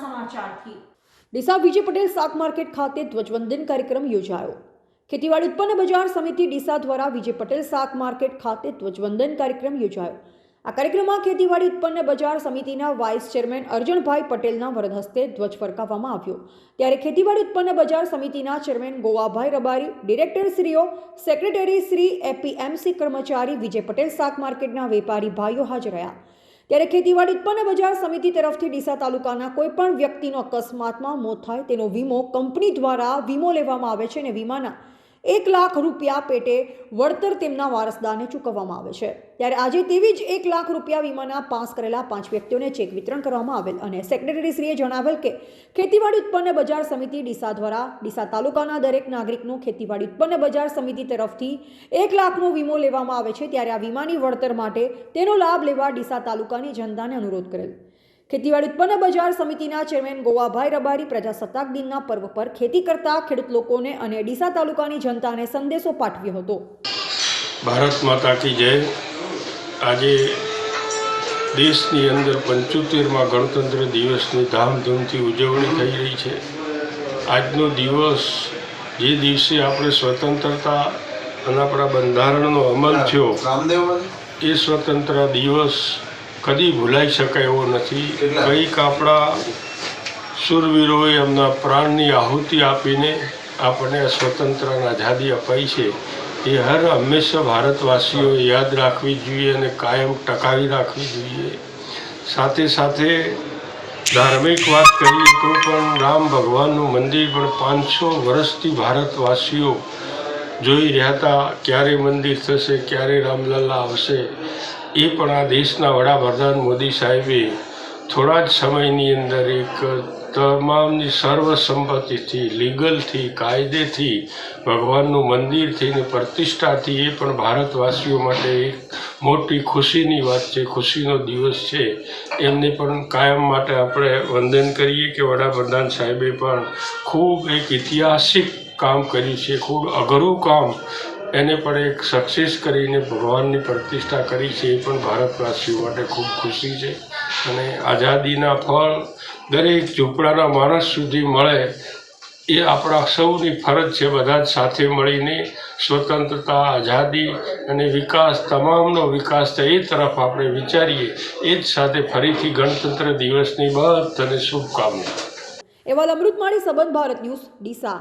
સમાચારથી. ડીસા વિજય પટેલ શાક માર્કેટ ખાતે ધ્વજવંદન કાર્યક્રમ યોજાયો. ખેતીવાડી ઉત્પન્ન બજાર સમિતિ ડીસા દ્વારા વિજય પટેલ શાક માર્કેટ ખાતે ધ્વજવંદન કાર્યક્રમ યોજાયો. આ કાર્યક્રમમાં ખેતીવાડી ઉત્પન્ન બજાર સમિતિના વાઇસ ચેરમેન અર્જણભાઈ પટેલના વરદ હસ્તે ધ્વજ ફરકાવવામાં આવ્યો. ત્યારે ખેતીવાડી ઉત્પન્ન બજાર સમિતિના ચેરમેન ગોવાભાઈ રબારી, ડિરેક્ટર શ્રીઓ, સેક્રેટરી શ્રી એપીએમસી કર્મચારી વિજય પટેલ શાક માર્કેટના વેપારી ભાઈઓ હાજર રહ્યા. ત્યારે ખેતીવાડી ઉત્પન્ન બજાર સમિતિ તરફથી ડીસા તાલુકાના કોઈ પણ વ્યક્તિનો અકસ્માતમાં મોત થાય તેનો વીમો કંપની દ્વારા વીમો લેવામાં આવે છે અને વીમાના એક લાખ રૂપિયા પેટે વળતર તેમના વારસદારને ચૂકવવામાં આવે છે. ત્યારે આજે તેવી જ એક લાખ રૂપિયા વીમાના પાસ કરેલા પાંચ વ્યક્તિઓને ચેક વિતરણ કરવામાં આવેલ અને સેક્રેટરીશ્રીએ જણાવેલ કે ખેતીવાડી ઉત્પન્ન બજાર સમિતિ ડીસા દ્વારા ડીસા તાલુકાના દરેક નાગરિકનું ખેતીવાડી ઉત્પન્ન બજાર સમિતિ તરફથી એક લાખનો વીમો લેવામાં આવે છે. ત્યારે આ વીમાની વળતર માટે તેનો લાભ લેવા ડીસા તાલુકાની જનતાને અનુરોધ કરેલ. ખેતીવાડી ઉત્પન્ન બજાર સમિતિના ચેરમેન ગોવાભાઈ રબારી પ્રજાસત્તાક દિનના પર્વ પર ખેતી કરતા ખેડૂત લોકોને અને ડીસા તાલુકાની જનતાને સંદેશો પાઠવ્યો હતો. ભારત માતા કી જય. આજે દેશની અંદર પંચોતેરમાં ગણતંત્ર દિવસની ધામધૂમથી ઉજવણી થઈ રહી છે. આજનો દિવસ જે દિવસે આપણે સ્વતંત્રતા અને આપણા બંધારણનો અમલ થયો એ સ્વતંત્ર દિવસ કદી ભૂલાઈ શકાય એવો નથી. કંઈક આપણા શૂરવીરોએ એમના પ્રાણની આહુતિ આપીને આપણને સ્વતંત્ર આઝાદી અપાઈ છે. એ હર હંમેશા ભારતવાસીઓએ યાદ રાખવી જોઈએ અને કાયમ ટકાવી રાખવી જોઈએ. સાથે સાથે ધાર્મિક વાત કરીએ તો પણ રામ ભગવાનનું મંદિર પણ પાંચસો વર્ષથી ભારતવાસીઓ જોઈ રહ્યા હતા. ક્યારે મંદિર થશે, ક્યારે રામલલ્લા આવશે? એ પણ આ દેશના વડાપ્રધાન મોદી સાહેબે થોડા જ સમયની અંદર એક તમામની સર્વસંમતિથી, લીગલથી, કાયદેથી ભગવાનનું મંદિરથી ને પ્રતિષ્ઠાથી એ પણ ભારતવાસીઓ માટે એક મોટી ખુશીની વાત છે, ખુશીનો દિવસ છે. એમને પણ કાયમ માટે આપણે વંદન કરીએ કે વડાપ્રધાન સાહેબે પણ ખૂબ એક ઐતિહાસિક કામ કર્યું છે, ખૂબ અઘરું કામ એને પણ એક સક્સેસ કરીને ભગવાનની પ્રતિષ્ઠા કરી છે એ પણ ભારતવાસીઓ માટે ખૂબ ખુશી છે. અને આઝાદીના ફળ દરેક ઝૂંપડાના માણસ સુધી મળે એ આપણા સૌની ફરજ છે બધા જ સાથે મળીને સ્વતંત્રતા, આઝાદી અને વિકાસ, તમામનો વિકાસ થાય એ તરફ આપણે વિચારીએ, એ જ સાથે ફરીથી ગણતંત્ર દિવસની બધાને શુભકામના. એવા અમૃતમાળી સંબંધ ભારત ન્યૂઝ, ડીસા.